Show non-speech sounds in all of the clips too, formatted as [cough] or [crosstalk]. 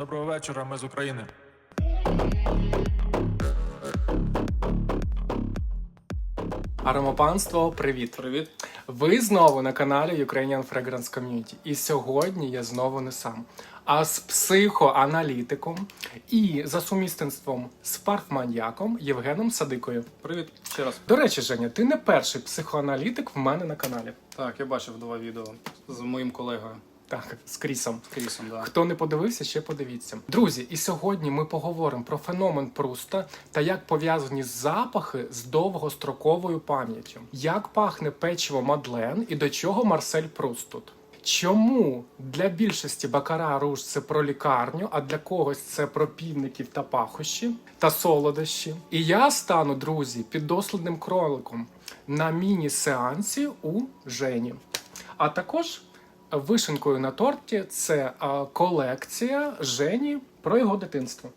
Доброго вечора, ми з України. Аромапанство, привіт! Привіт. Ви знову на каналі Ukrainian Fragrance Community. І сьогодні я знову не сам, а з психоаналітиком і за сумісництвом з парфманьяком Євгеном Садикою. Привіт ще раз. До речі, Женя, ти не перший психоаналітик в мене на каналі. Так, я бачив два відео з моїм колегою Так, з Крісом. Крісом. Да. Хто не подивився, ще подивіться. Друзі, і сьогодні ми поговоримо про феномен Пруста та як пов'язані запахи з довгостроковою пам'яттю. Як пахне печиво Мадлен і до чого Марсель Пруст тут? Чому для більшості бакара руж це про лікарню, а для когось це про півників та пахощі та солодощі? І я стану, друзі, піддослідним кроликом на міні-сеансі у Жені. А також вишенкою на торті це колекція Жені про його дитинство.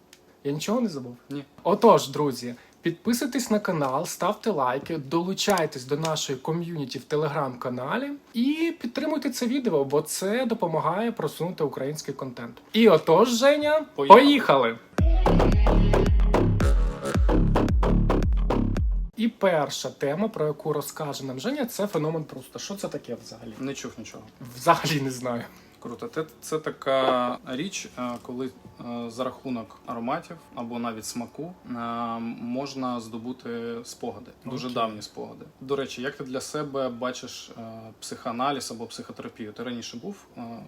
Я нічого не забув. Ні. Отож, друзі, підписуйтесь на канал, ставте лайки, долучайтесь до нашої ком'юніті в телеграм-каналі і підтримуйте це відео, бо це допомагає просунути український контент. І отож, Женя, Поїхали. поїхали! І перша тема, про яку розкаже нам Женя, це феномен Пруста. Що це таке взагалі? Не чув нічого. Взагалі не знаю. Круто. Це, це така річ, е, коли е, за рахунок ароматів або навіть смаку е, можна здобути спогади, дуже Окей. давні спогади. До речі, як ти для себе бачиш психоаналіз або психотерапію? Ти раніше був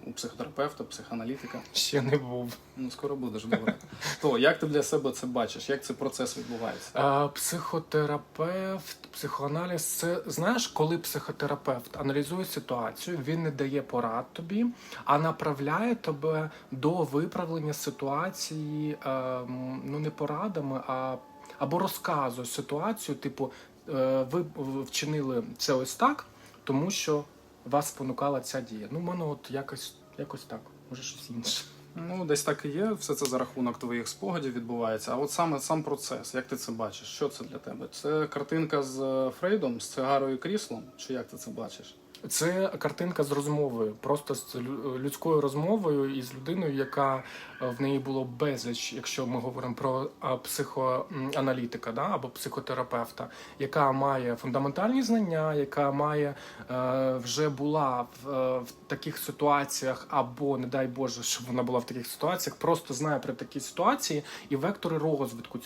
у психотерапевта, психоаналітика? Ще не був. Ну скоро будеш добре. То як ти для себе це бачиш? Як цей процес відбувається? А, психотерапевт, психоаналіз це знаєш, коли психотерапевт аналізує ситуацію, він не дає порад тобі, а направляє тебе до виправлення ситуації, е, ну не порадами, а або розказує ситуацію, типу, е, ви вчинили це ось так, тому що вас спонукала ця дія. Ну, в мене от якось, якось так, може щось інше. Ну, десь так і є. Все це за рахунок твоїх спогадів відбувається. А от саме сам процес, як ти це бачиш? Що це для тебе? Це картинка з е, Фрейдом, з цигарою і кріслом? Чи як ти це бачиш? Це картинка з розмовою, просто з людською розмовою і з людиною, яка е, в неї було безліч, якщо ми говоримо про психоаналітика да, або психотерапевта, яка має фундаментальні знання, яка має е, вже була в, е, в таких ситуаціях, або не дай Боже, щоб вона була в таких ситуаціях, просто знає про такі ситуації і вектори розвитку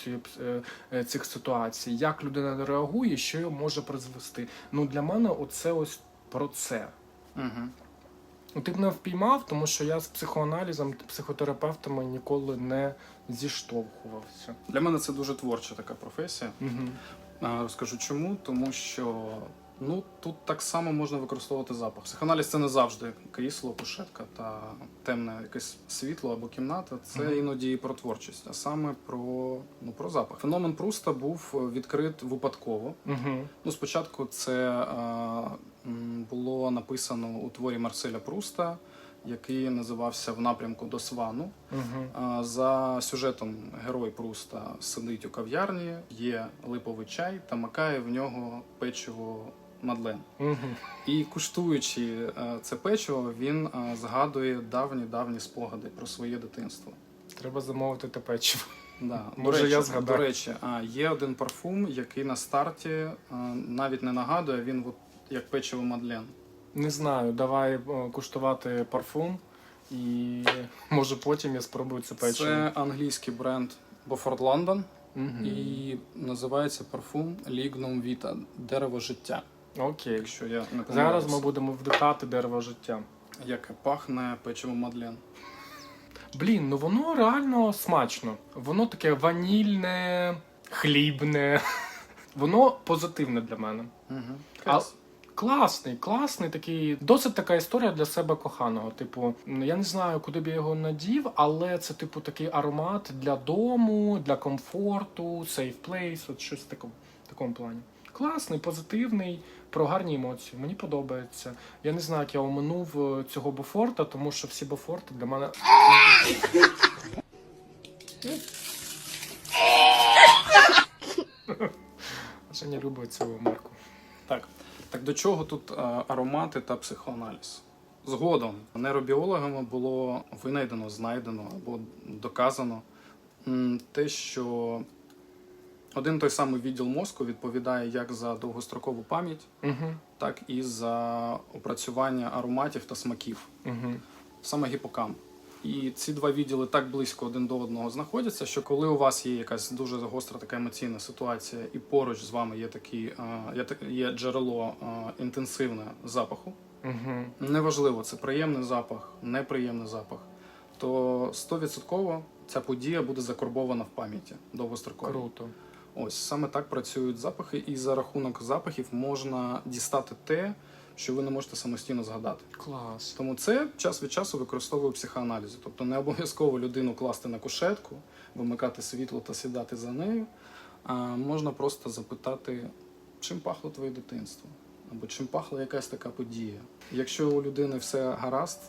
е, цих ситуацій, як людина реагує, що її може призвести. Ну для мене, оце ось про це. Угу. Ти б не впіймав, тому що я з психоаналізом, психотерапевтами ніколи не зіштовхувався. Для мене це дуже творча така професія. Угу. Розкажу чому, тому що ну тут так само можна використовувати запах. Психоаналіз це не завжди крісло, кушетка та темне якесь світло або кімната. Це Мгм. іноді і про творчість, а саме про, ну, про запах. Феномен Пруста був відкрит випадково. Угу. Ну, спочатку це м, було написано у творі Марселя Пруста, який називався В напрямку до Свану. Угу. За сюжетом герой Пруста сидить у кав'ярні, є липовий чай та макає в нього печиво Мадлен. Угу. І куштуючи е, це печиво, він е, згадує давні давні спогади про своє дитинство. Треба замовити те печиво. Да. [laughs] Може, до речі, я згадаю. До речі, а, є один парфум, який на старті е, навіть не нагадує, він от, як печиво Мадлен. Не знаю, давай е, куштувати парфум, і може потім я спробую це печиво. Це англійський бренд Beaufort London Угу. і називається парфум Lignum Vita дерево життя. Окей. Якщо я не Зараз помиляюсь. ми будемо вдихати дерево життя. яке пахне печиво Мадлен. Блін, ну воно реально смачно. Воно таке ванільне, хлібне. [laughs] Воно позитивне для мене. Угу. А- Класний, класний такий, досить така історія для себе коханого. Типу, я не знаю, куди б я його надів, але це, типу, такий аромат для дому, для комфорту, safe place, от щось в такому, в такому плані. Класний, позитивний, про гарні емоції. Мені подобається. Я не знаю, як я оминув е, цього бофорта, тому що всі бофорти для мене. [laughs] Женя любить цю марку. Так. Так до чого тут е, аромати та психоаналіз? Згодом нейробіологами було винайдено, знайдено або доказано те, що один той самий відділ мозку відповідає як за довгострокову пам'ять, Угу. так і за опрацювання ароматів та смаків, Угу. саме гіпокамп. І ці два відділи так близько один до одного знаходяться, що коли у вас є якась дуже гостра така емоційна ситуація, і поруч з вами є такі є, джерело інтенсивне запаху, Угу. неважливо, це приємний запах, неприємний запах, то 100% ця подія буде закорбована в пам'яті довгостроково. Круто. Ось саме так працюють запахи, і за рахунок запахів можна дістати те, що ви не можете самостійно згадати. Клас. Тому це час від часу використовую в. Тобто не обов'язково людину класти на кушетку, вимикати світло та сідати за нею. А можна просто запитати, чим пахло твоє дитинство, або чим пахла якась така подія. Якщо у людини все гаразд,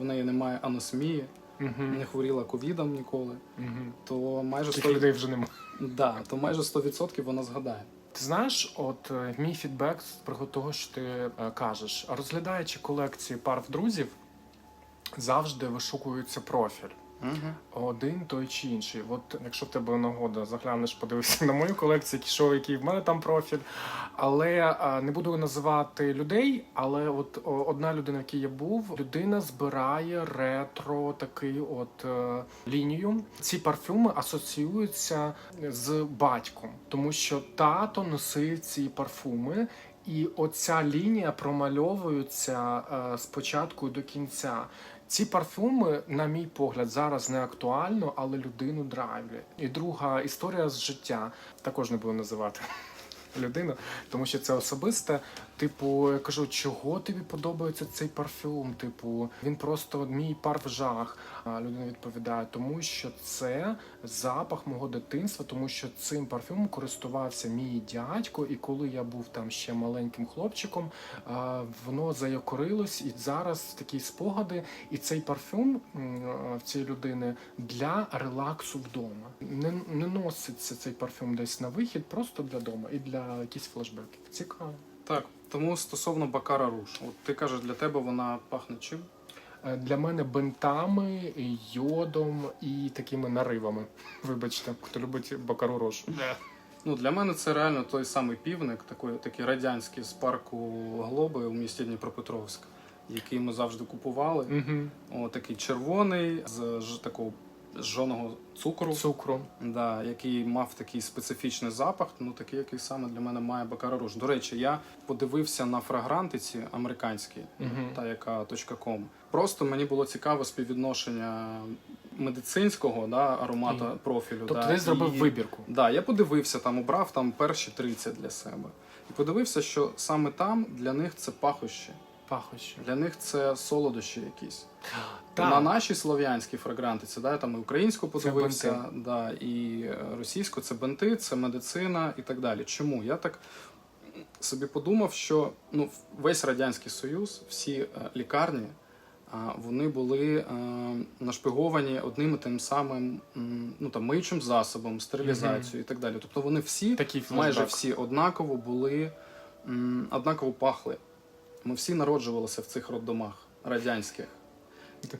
в неї немає аносмії, Угу. не хворіла ковідом ніколи, Угу. то майже 100%, людей вже немає. да, то майже 100% вона згадає. Ти знаєш, от е, мій фідбек приводу того, що ти е, кажеш, розглядаючи колекції пар в друзів, завжди вишукується профіль. Угу. Один той чи інший. От якщо в тебе нагода, заглянеш, подивишся на мою колекцію, що який в мене там профіль. Але не буду називати людей. Але от одна людина, в якій я був, людина збирає ретро такий от е, лінію. Ці парфюми асоціюються з батьком, тому що тато носив ці парфуми. І оця лінія промальовується е, спочатку до кінця. Ці парфуми, на мій погляд, зараз не актуально, але людину драйвлять. І друга історія з життя також не буду називати [laughs] людину, тому що це особисте. Типу, я кажу, чого тобі подобається цей парфюм? Типу, він просто мій пар в жах. А людина відповідає, тому що це запах мого дитинства, тому що цим парфюмом користувався мій дядько, і коли я був там ще маленьким хлопчиком, воно заякорилось, і зараз такі спогади. І цей парфюм в цієї людини для релаксу вдома. Не, не носиться цей парфюм десь на вихід, просто для дома і для якісь флешбеків. Цікаво. Так, тому стосовно Бакара Руш, от ти кажеш, для тебе вона пахне чим? Е, Для мене бентами, йодом і такими наривами. [laughs] Вибачте, хто любить бакару рошу. Ну, для мене це реально той самий півник, такий, такий радянський з парку Глоби у місті Дніпропетровськ, який ми завжди купували. Угу. О, такий червоний, з ж, такого жженого цукру, Цукру. да, який мав такий специфічний запах, ну такий, який саме для мене має Бакара Руш. До речі, я подивився на фрагрантиці американські, Мгм. та яка .com. Просто мені було цікаво співвідношення медицинського да, аромата Мгм. профілю. Тобто да, ти зробив і- вибірку. Да, я подивився там, обрав там перші 30 для себе. І подивився, що саме там для них це пахощі, Пахощі. для них це солодощі якісь. Так. На нашій слов'янській фрагрантиці, да, там і українську подивився, да, і е, російську це бенти, це медицина і так далі. Чому? Я так собі подумав, що ну, весь Радянський Союз, всі е, лікарні, а, вони були е, нашпиговані одним і тим самим ну, там, миючим засобом, стерилізацією і так далі. Тобто вони всі Такий майже всі однаково були, м, однаково пахли. Ми всі народжувалися в цих роддомах радянських.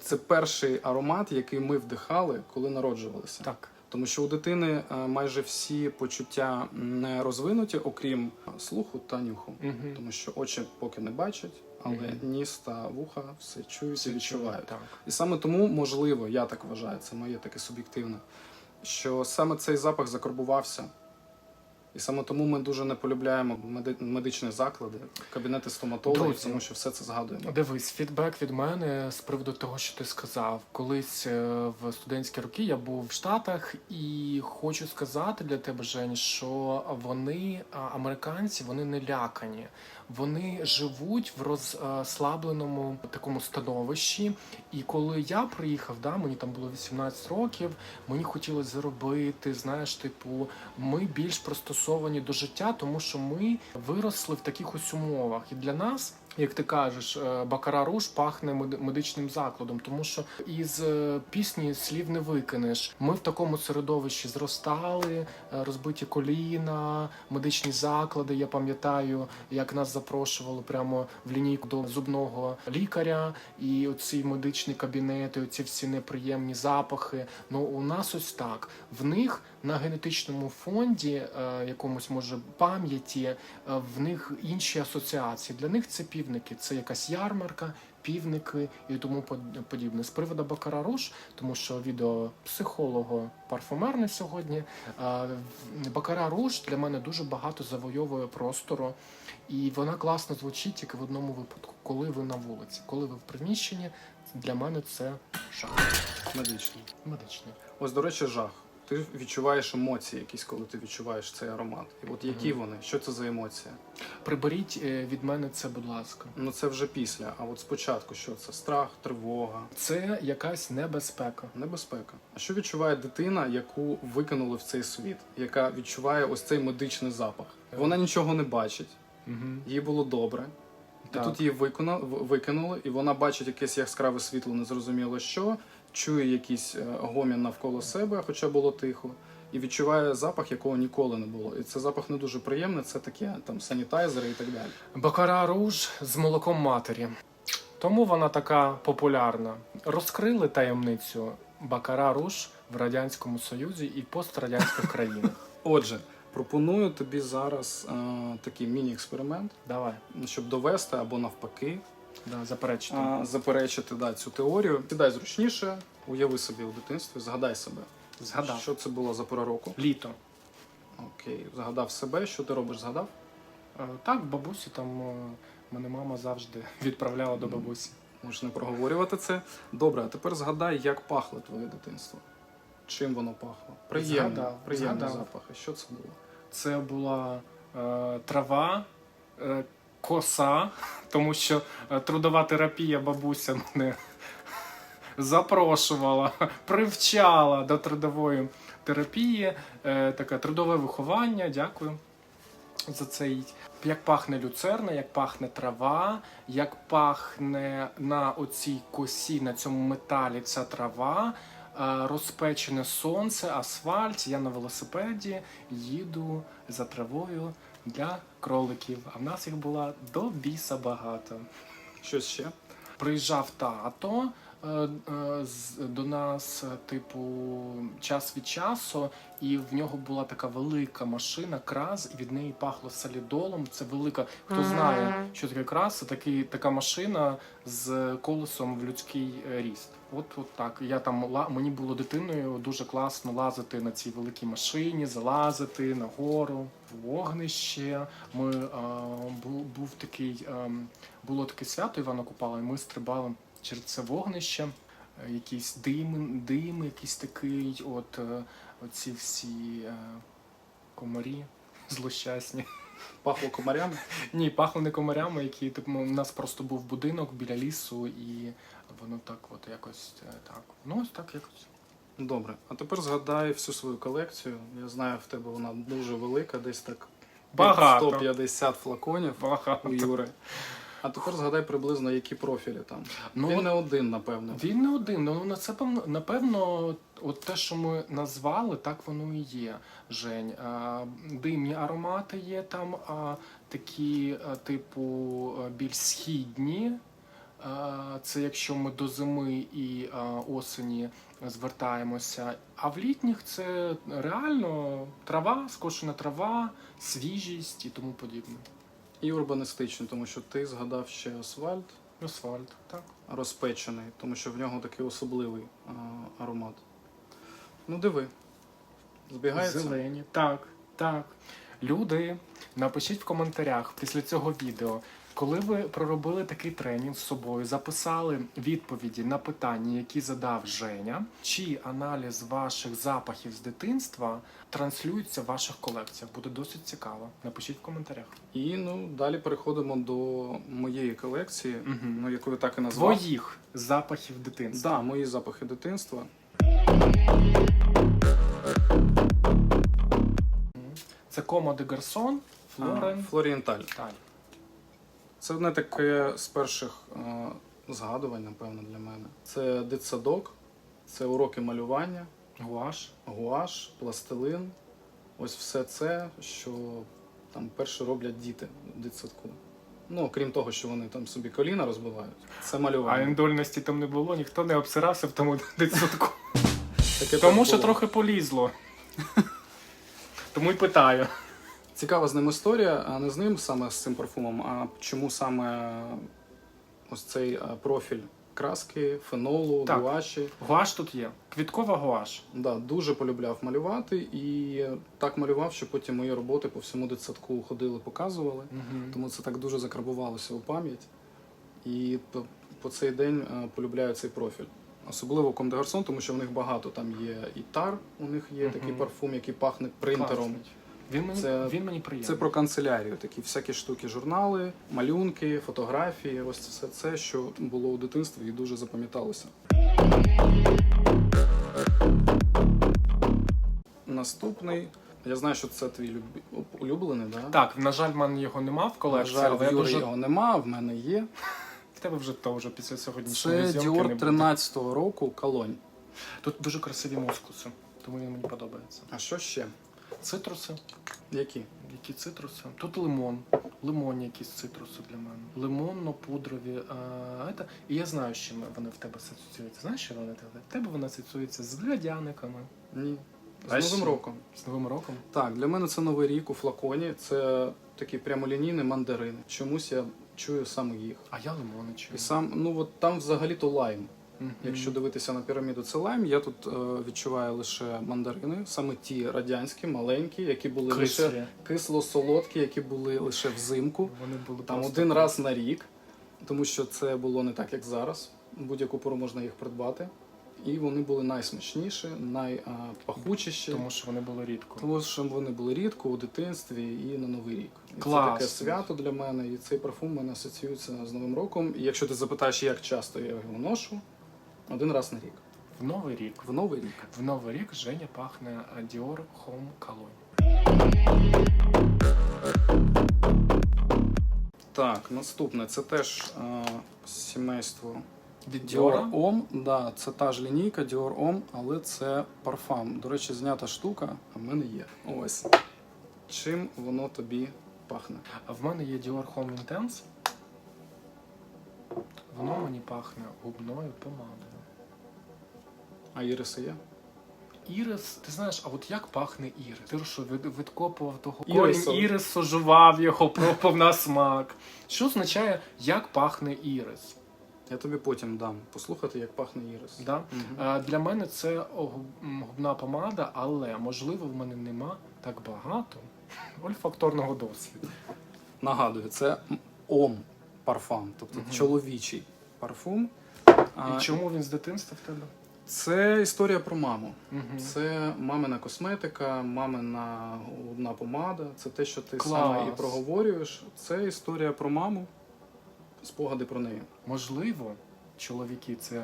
Це перший аромат, який ми вдихали, коли народжувалися. Так. Тому що у дитини е, майже всі почуття не розвинуті, окрім слуху та нюху. Угу. Тому що очі поки не бачать, але Мгм. ніс та вуха все чують і відчувають. Так. І саме тому, можливо, я так вважаю, це моє таке суб'єктивне, що саме цей запах закарбувався. І саме тому ми дуже не полюбляємо меди- медичні заклади, кабінети стоматологів, Друзі. тому що все це згадуємо. Дивись, фідбек від мене з приводу того, що ти сказав. Колись е, в студентські роки я був в Штатах, і хочу сказати для тебе, Жень, що вони, американці, вони не лякані. Вони живуть в розслабленому такому становищі. І коли я приїхав, да, мені там було 18 років, мені хотілося заробити. Знаєш, типу, ми більш пристосовані до життя, тому що ми виросли в таких ось умовах. І для нас Як ти кажеш, е, Бакара Руж пахне мед- медичним закладом, тому що із е, пісні слів не викинеш. Ми в такому середовищі зростали, е, розбиті коліна, медичні заклади. Я пам'ятаю, як нас запрошували прямо в лінійку до зубного лікаря, і оці медичні кабінети, оці всі неприємні запахи. Ну у нас ось так. В них на генетичному фонді, е, якомусь може пам'яті, е, в них інші асоціації. Для них це півники, це якась ярмарка, півники і тому под- подібне. З приводу Бакара Руш, тому що відео психолого парфумерне сьогодні. е, Бакара Руш для мене дуже багато завойовує простору, і вона класно звучить тільки в одному випадку, коли ви на вулиці, коли ви в приміщенні. Для мене це жах Медичний. медичний. Ось, до речі, жах. Ти відчуваєш емоції якісь, коли ти відчуваєш цей аромат. І от які вони? Що це за емоція? Приберіть е, від мене це, будь ласка. Ну це вже після. А от спочатку що це? Страх, тривога, Це якась небезпека. небезпека. А що відчуває дитина, яку викинули в цей світ, яка відчуває ось цей медичний запах? Вона нічого не бачить, Угу. їй було добре. І Так. тут її викона- в- викинули, і вона бачить якесь яскраве світло, незрозуміло що, чує якийсь е, гомін навколо себе, хоча було тихо, і відчуває запах, якого ніколи не було. І це запах не дуже приємний, це таке там санітайзери і так далі. Бакара руж з молоком матері. Тому вона така популярна. Розкрили таємницю Бакара руж в Радянському Союзі і пострадянських країнах. [laughs] Отже, пропоную тобі зараз е, такий міні-експеримент, Давай, щоб довести або навпаки да, заперечити. а, заперечити да, цю теорію. Сідай зручніше, уяви собі у дитинстві, згадай себе. Згадав. Що це було за пора року? Літо. Окей, згадав себе. Що ти робиш? Згадав? Е, Так, бабусі там е, мене мама завжди відправляла до бабусі. Можеш не проговорювати це. Добре, а тепер згадай, як пахло твоє дитинство. Чим воно пахло? Приємний, Згадав, приємний згадав. запах. Що це було? Це була е, трава, е, коса, тому що е, трудова терапія бабуся мене запрошувала, привчала до трудової терапії. Е, таке трудове виховання. Дякую за цей. Як пахне люцерна, як пахне трава, як пахне на оцій косі, на цьому металі ця трава, е, розпечене сонце, асфальт. Я на велосипеді їду за травою для кроликів. А в нас їх було до біса багато. Що ще? Приїжджав тато до нас, е, типу, час від часу, і в нього була така велика машина, краз, і від неї пахло солідолом. Це велика. Хто знає, що таке краз, це такий, така машина з колесом в людський е, ріст. От, от так. Я там ла- мені було дитиною дуже класно лазити на цій великій машині, залазити на гору, вогнище. Ми е, був, був такий, е, було таке свято Івана Купала, і ми стрибали через це вогнище. Е, Якийсь дим, дим, якийсь такий, от е, оці всі е, комарі злощасні. Пахло комарями? [laughs] Ні, пахло не комарями, які типу, у нас просто був будинок біля лісу, і воно так, от якось так. Ну, ось так якось. Добре. А тепер згадай всю свою колекцію. Я знаю, в тебе вона дуже велика, десь так Багато. 150 флаконів Багато. у Юри. А тепер згадай приблизно, які профілі там. Ну, Він не один, напевно. Він не один. Ну на це напевно, от те, що ми назвали, так воно і є. Жень. А, димні аромати є там, а, такі, а, типу, більш східні. А, Це якщо ми до зими і а, осені звертаємося. А в літніх це реально трава, скошена трава, свіжість і тому подібне. І урбаністичний, тому що ти згадав ще асфальт Асфальт, так. розпечений, тому що в нього такий особливий а, аромат. Ну, диви. Збігається? Зелені. Так, так. Люди, напишіть в коментарях після цього відео, коли ви проробили такий тренінг з собою, записали відповіді на питання, які задав Женя, чи аналіз ваших запахів з дитинства транслюється в ваших колекціях. Буде досить цікаво. Напишіть в коментарях. І ну, далі переходимо до моєї колекції, Мгм. ну, яку я так і назвав. Твоїх запахів дитинства. Да, мої запахи дитинства. Це Комо де Гарсон, Флорен. Флорієнталь. Це одне таке з перших е, згадувань, напевно, для мене. Це дитсадок, це уроки малювання, Гуаш. гуаш, пластилин. Ось все це, що там перше роблять діти в дитсадку. Ну, крім того, що вони там собі коліна розбивають, це малювання. А індольності там не було, ніхто не обсирався в тому [laughs] дитсадку. Таке Тому що трохи полізло. [laughs] Тому й питаю. Цікава з ним історія, а не з ним саме з цим парфумом, а чому саме ось цей е, профіль краски, фенолу, Так. гуаші. Гуаш тут є. Квіткова гуаш. Да, дуже полюбляв малювати і так малював, що потім мої роботи по всьому дитсадку ходили, показували. Тому це так дуже закарбувалося у пам'ять. І по, по цей день е, полюбляю цей профіль. Особливо Comme des Garçons, тому що в них багато там є і тар, у них є такий парфум, який пахне принтером. Класний. Він мені, Це- він мені приємний. Це про канцелярію, такі всякі штуки, журнали, малюнки, фотографії. Ось це все це, що було у дитинстві і дуже запам'яталося. Наступний. Я знаю, що це твій люб- улюблений, да? Так, на жаль, в мене його нема в На жаль, але в я Юри дуже... його нема, в мене є. в тебе вже то вже після сьогоднішньої Це зйомки Dior 13-го року колонь. Тут дуже красиві мускуси, тому він мені подобається. А що ще? Цитруси. Які? Які цитруси? Тут лимон. Лимонні якісь цитруси для мене. Лимонно-пудрові. А. І я знаю, з чим вони в тебе асоціюються. Знаєш, що вони в тебе? В тебе вони асоціюються з глядяниками. Ні. З А Новим ще? роком. З Новим роком. Так, для мене це новий рік у флаконі. Це такі прямолінійні мандарини. Чомусь я чую саме їх. А я лимони чую. І сам, ну от там взагалі-то лайм. Якщо дивитися на піраміду, це лайм. Я тут е, відчуваю лише мандарини, саме ті радянські, маленькі, які були лише кисло-солодкі, які були лише взимку. Вони були Там просто один раз на рік, тому що це було не так, як зараз. Будь-яку пору можна їх придбати. І вони були найсмачніші, найпахучіші. Тому що вони були рідко. Тому що вони були рідко у дитинстві і на Новий рік. І Клас. Це таке свято для мене, і цей парфум в мене асоціюється з Новим роком. І якщо ти запитаєш, як часто я його ношу, один раз на рік. В Новий рік. В Новий рік. В Новий рік Женя пахне е, Dior Home Cologne. Так, наступне це теж е, сімейство Від Dior. Homme. Да, це та ж лінійка Dior Homme, але це парфам. До речі, знята штука, а в мене є. Ось. Чим воно тобі пахне? А в мене є Dior Home Intense. Воно мені пахне губною помадою. А іриси є? Ірис, ти знаєш, а от як пахне ірис? Ти що, від, відкопував того Ірисом. корінь ірису, жував його, пробував на смак. Що означає, як пахне ірис? Я тобі потім дам послухати, як пахне ірис. Да? Е, Для мене це губ- м, губна помада, але можливо в мене нема так багато ольфакторного досвіду. Нагадую, це ом парфам, тобто чоловічий парфум. А, І чому він з дитинства в тебе? Це історія про маму. Мгм. Це мамина косметика, мамина губна помада. Це те, що ти Клас. саме і проговорюєш. Це історія про маму, спогади про неї. Можливо, чоловіки це,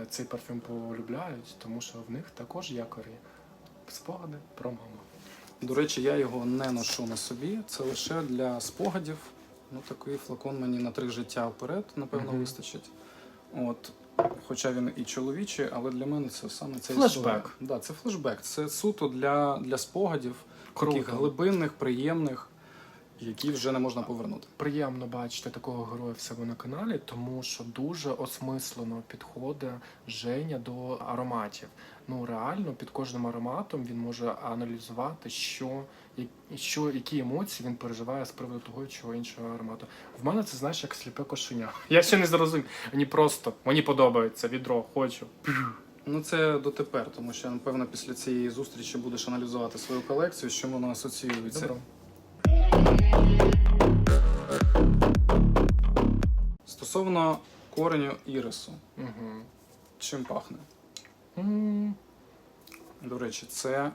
е, цей парфюм полюбляють, тому що в них також якорі спогади про маму. До речі, я його не ношу на собі. Це лише для спогадів. Ну, такий флакон мені на три життя вперед, напевно, Мгм. вистачить. От. Хоча він і чоловічий, але для мене це саме цей Флешбек. Да, це флешбек. Це суто для, для спогадів, таких глибинних, приємних, які вже не можна повернути. Приємно бачити такого героя в себе на каналі, тому що дуже осмислено підходить Женя до ароматів. Ну реально під кожним ароматом він може аналізувати, що, що які емоції він переживає з приводу того чи іншого аромату. В мене це знаєш як сліпе кошеня. [laughs] Я ще не зрозумів. Мені просто мені подобається відро, хочу. Ну, це дотепер, тому що, напевно, після цієї зустрічі будеш аналізувати свою колекцію, з чим вона асоціюється. Добро. Стосовно кореню ірису, Угу. чим пахне? м До речі, це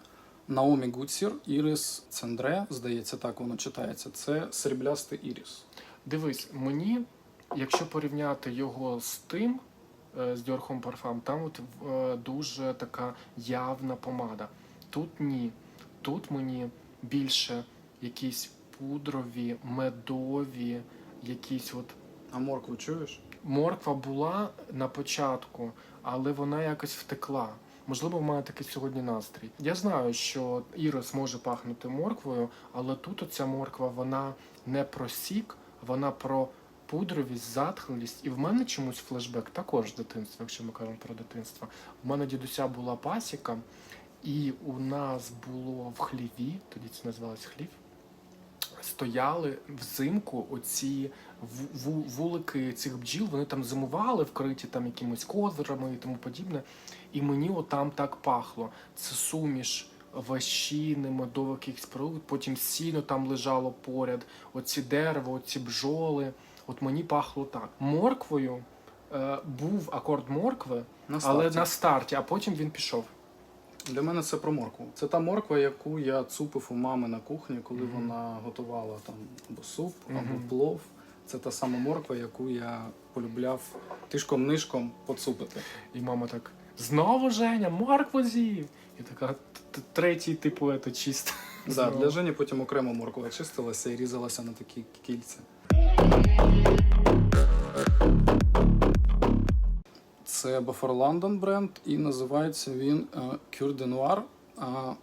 Наомі Гуцір, Ірис Цендре, здається, так воно читається. Це сріблястий ірис. Дивись, мені, якщо порівняти його з тим, е, з Homme Parfum, там от е, дуже така явна помада. Тут ні. Тут мені більше якісь пудрові, медові, якісь от А моркву чуєш? Морква була на початку, але вона якось втекла. Можливо, в мене такий сьогодні настрій. Я знаю, що ірис може пахнути морквою, але тут оця морква вона не про сік, вона про пудровість, затхлість. І в мене чомусь флешбек також з дитинства, якщо ми кажемо про дитинство. У мене дідуся була пасіка, і у нас було в хліві, тоді це називалось хлів. Стояли взимку оці ву- ву- вулики цих бджіл, вони там зимували, вкриті там якимись козирами і тому подібне. І мені отам так пахло. Це суміш ващини, медових якихось продуктів, потім сіно там лежало поряд, оці дерева, оці бджоли. От мені пахло так. Морквою е, був акорд моркви, На але на старті, а потім він пішов. Для мене це про моркву. Це та морква, яку я цупив у мами на кухні, коли Мгм. вона готувала там або суп, або Мгм. плов. Це та сама морква, яку я полюбляв тишком-нишком поцупити. І мама так: знову Женя, моркву з'їв. І така «Т- т- третій, типу, це чисто. [laughs] Да, для Жені потім окремо морква чистилася і різалася на такі кільця. Це Buffer London бренд, і називається він е, Cure de Noir. А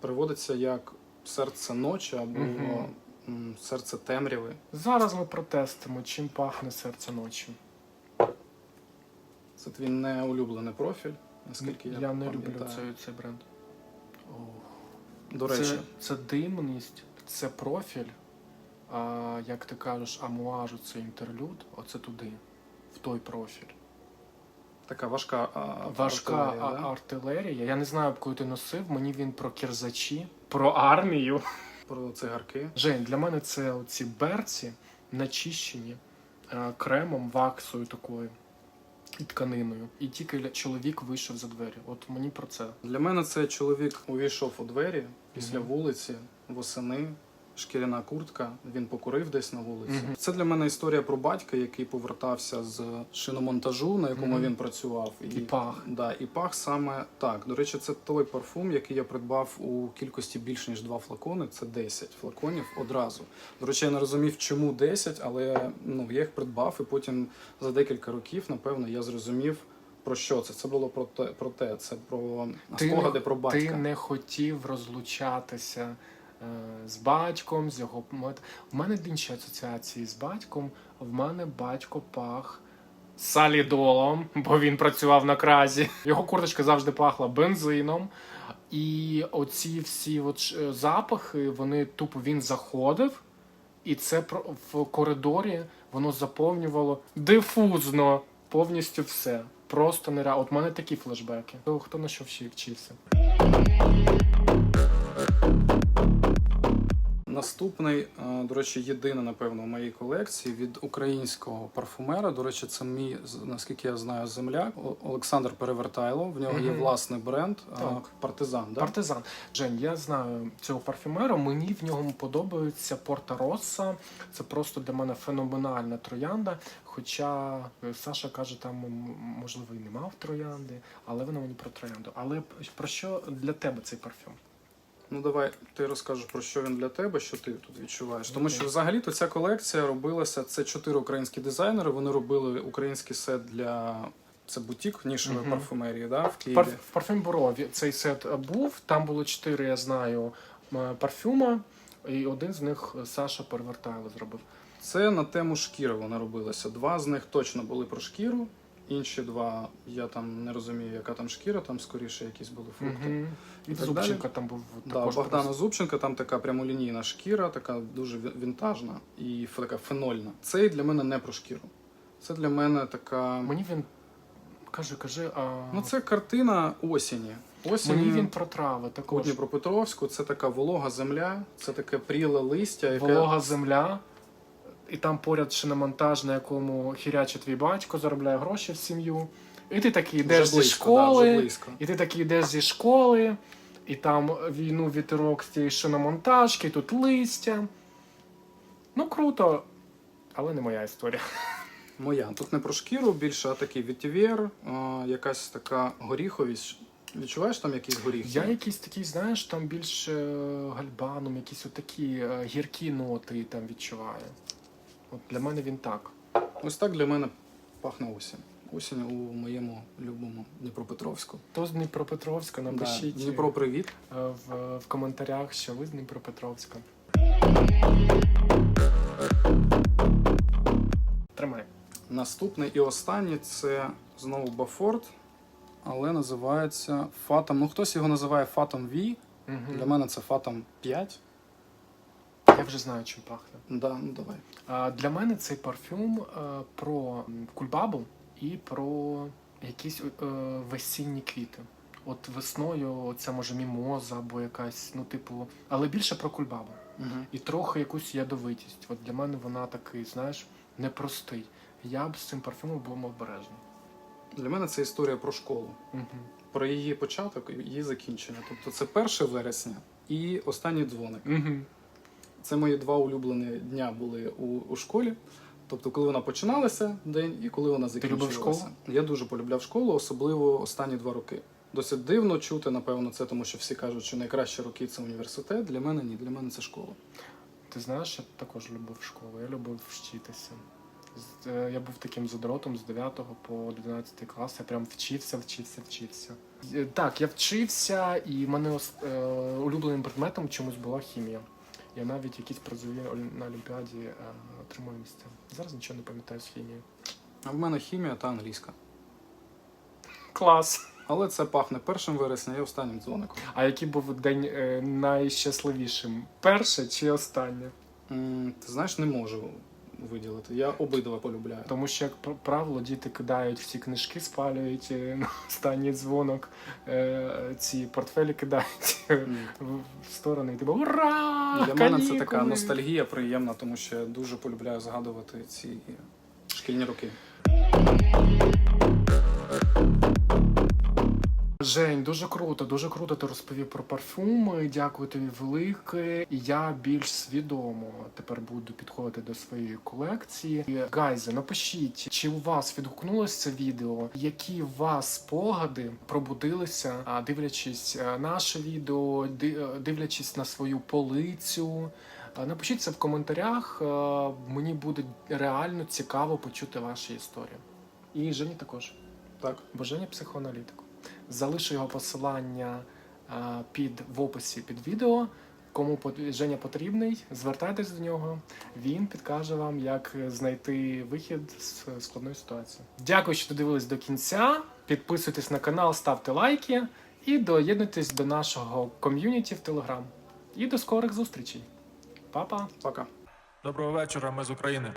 переводиться як серце ночі або м, серце темряви. Зараз ми протестимо, чим пахне серце ночі. Це твій неулюблений профіль, наскільки я, я не люблю цей, цей бренд. До речі, Це, це димність, це профіль. А, як ти кажеш, амуажу це інтерлюд, оце туди, в той профіль. Така важка а, Важка артилерія, да? артилерія. Я не знаю, коли ти носив, мені він про кірзачі, про армію. про цигарки. Жень, для мене це оці берці начищені е, кремом, ваксою такою і тканиною. І тільки чоловік вийшов за двері. От мені про це. Для мене це чоловік увійшов у двері після Мгм. вулиці, восени, шкіряна куртка. Він покурив десь на вулиці. Мгм. Це для мене історія про батька, який повертався з шиномонтажу, на якому Мгм. він працював. І пах. Да, і пах саме так. До речі, це той парфум, який я придбав у кількості більш ніж два флакони. Це 10 флаконів одразу. До речі, я не розумів, чому 10, але ну я їх придбав, і потім за декілька років, напевно, я зрозумів. Про що це? Це було про те, про те. це про спогади про батька. Ти не хотів розлучатися з батьком, з його. У мене інші асоціації з батьком. В мене батько пах салідолом, бо він працював на кразі. Його курточка завжди пахла бензином. І оці всі от е, запахи, вони тупо він заходив, і це в коридорі воно заповнювало дифузно повністю все. Просто нереально. От в мене такі флешбеки. Хто на що вчився? Наступний, е, до речі, єдиний, напевно, в моїй колекції від українського парфумера. До речі, це мій, наскільки я знаю, земляк Олександр Перевертайло. В нього є власний бренд е, Так. партизан. Да? Партизан. Жень, я знаю цього парфюмера. Мені в ньому подобається Порта Росса. Це просто для мене феноменальна троянда. Хоча е, Саша каже, там можливо і не мав троянди, але вона мені про троянду. Але про що для тебе цей парфюм? Ну давай ти розкажеш про що він для тебе, що ти тут відчуваєш. Тому що взагалі-то ця колекція робилася. Це чотири українські дизайнери. Вони робили український сет для це бутік нішевої Мгм. парфумерії, да, в Києві. Парф, в парфюм Бурові цей сет е, був. Там було чотири, я знаю, м, парфюма, і один з них е, Саша Перевертайло зробив. Це на тему шкіри вона робилася. Два з них точно були про шкіру. Інші два я там не розумію, яка там шкіра, там скоріше якісь були фрукти. Мгм. І так Зубченка там був Да. Богдана просто. Зубченка, там така прямолінійна шкіра, така дуже вінтажна і така фенольна. Це для мене не про шкіру. Це для мене така. Мені він каже, каже, а Ну, це картина осені. Осені мені він про трави у також. Дніпропетровську. Це така волога земля, це таке пріле листя, яке Волога земля, і там поряд шиномонтаж, на якому хіряче твій батько заробляє гроші в сім'ю. І ти такий йдеш зі школи, да, і ти такий йдеш зі школи, і там війну вітерок з тієї шиномонтажки, тут листя. Ну, круто, але не моя історія. Моя. Тут не про шкіру більше, а такий вітівєр, якась така горіховість. Відчуваєш там якийсь горіх? Я якийсь такий, знаєш, там більше гальбаном, якісь отакі е, гіркі ноти там відчуваю. От для мене він так. Ось так для мене пахне осінь. Осінь у моєму любому Дніпропетровську. То з Дніпропетровська Да. напишіть Дніпро, привіт. е, в, в коментарях, що ви з Дніпропетровська. Тримай. Наступний і останній це знову Бафорт, але називається Phantom. Ну, хтось його називає Phantom V. Угу. Для мене це Phantom 5. Я вже знаю, чим пахне. Да, ну давай. А, Для мене цей парфюм е, про кульбабу і про якісь е, весінні квіти. От весною це може мімоза або якась, ну, типу, але більше про кульбабу. Угу. І трохи якусь ядовитість. От для мене вона такий, знаєш, непростий. Я б з цим парфюмом був обережний. Для мене це історія про школу. Угу. Про її початок і її закінчення. Тобто це 1 вересня і останній дзвоник. Угу. Це мої два улюблені дня були у, у школі. Тобто, коли вона починалася день і коли вона любив закінчувалася. школу? Я дуже полюбляв школу, особливо останні два роки. Досить дивно чути, напевно, це, тому що всі кажуть, що найкращі роки це університет. Для мене ні, для мене це школа. Ти знаєш, я також любив школу, я любив вчитися. Е, Я був таким задротом з 9 по 11 клас. Я прям вчився, вчився, вчився. Е, Так, я вчився, і в мене е, улюбленим предметом чомусь була хімія. Я навіть якісь призові на Олімпіаді отримую отримав місце. Зараз нічого не пам'ятаю з хімії. А в мене хімія та англійська. Клас! Але це пахне першим вересня і останнім дзвоником. А який був день е, найщасливішим? Перше чи останнє? М, Ти знаєш, не можу виділити. Я обидва полюбляю. Тому що, як пр- правило, діти кидають всі книжки, спалюють е, [laughs] на останній дзвонок, е, ці портфелі кидають [laughs] mm. в сторони. І типу, ура! Для мене це така ностальгія приємна, тому що я дуже полюбляю згадувати ці шкільні роки. Жень, дуже круто, дуже круто ти розповів про парфуми. Дякую тобі велике. І я більш свідомо тепер буду підходити до своєї колекції. Гайзе, напишіть, чи у вас відгукнулося це відео, які у вас спогади пробудилися, а, дивлячись наше відео, дивлячись на свою полицю. Напишіть це в коментарях. Мені буде реально цікаво почути ваші історії. І Жені також. Так. Бо Женя психоаналітик. Залишу його посилання під в описі під відео. Кому Женя потрібний, звертайтесь до нього. Він підкаже вам, як знайти вихід з складної ситуації. Дякую, що додивились до кінця. Підписуйтесь на канал, ставте лайки і доєднуйтесь до нашого ком'юніті в Телеграм. І до скорих зустрічей. Па-па! Пока. Доброго вечора, ми з України.